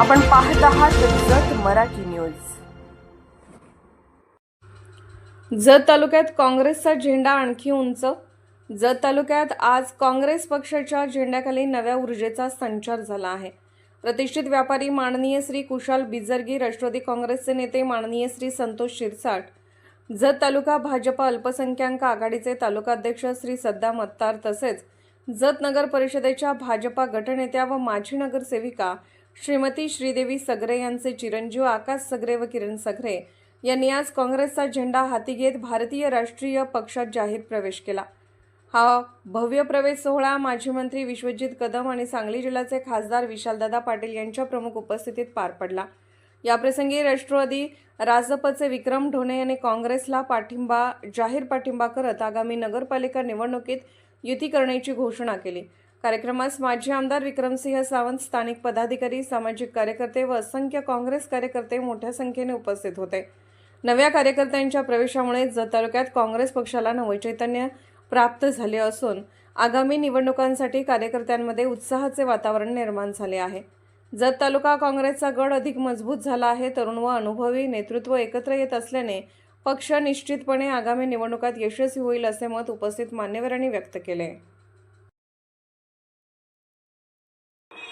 आपण पाहत आहात जत मराठी न्यूज. जत तालुक्यात काँग्रेसचा झेंडा आणखी उंच. जत तालुक्यात आज काँग्रेस पक्षाच्या झेंड्याखाली नव्या ऊर्जेचा संचार झाला आहे. प्रतिष्ठित व्यापारी माननीय श्री कुशाल बिजरगी राष्ट्रवादी काँग्रेसचे नेते माननीय श्री संतोष शिरसाट जत तालुका भाजप अल्पसंख्याक आघाडीचे तालुकाध्यक्ष श्री सद्दाम अत्तार तसेच जत नगर परिषदेच्या भाजपा गटनेत्या व माजी नगरसेविका श्रीमती श्रीदेवी सगरे यांचे चिरंजीव आकाश सगरे व किरण सगरे यांनी आज काँग्रेसचा झेंडा हाती घेत भारतीय राष्ट्रीय पक्षात जाहीर प्रवेश केला. हा भव्य प्रवेश सोहळा माजी मंत्री विश्वजित कदम आणि सांगली जिल्ह्याचे खासदार विशालदादा पाटील यांच्या प्रमुख उपस्थितीत पार पडला. याप्रसंगी राष्ट्रवादी राजपचे विक्रम ढोणे यांनी काँग्रेसला पाठिंबा जाहीर पाठिंबा करत आगामी नगरपालिका निवडणुकीत युती करण्याची घोषणा केली. कार्यक्रमास माजी आमदार विक्रमसिंह सावंत स्थानिक पदाधिकारी सामाजिक कार्यकर्ते व असंख्य काँग्रेस कार्यकर्ते मोठ्या संख्येने उपस्थित होते. नव्या कार्यकर्त्यांच्या प्रवेशामुळे जत तालुक्यात काँग्रेस पक्षाला नवचैतन्य प्राप्त झाले असून आगामी निवडणुकांसाठी कार्यकर्त्यांमध्ये उत्साहाचे वातावरण निर्माण झाले आहे. जत तालुका काँग्रेसचा गड अधिक मजबूत झाला आहे. तरुण व अनुभवी नेतृत्व एकत्र येत असल्याने पक्ष निश्चितपणे आगामी निवडणुकात यशस्वी होईल असे मत उपस्थित मान्यवरांनी व्यक्त केले.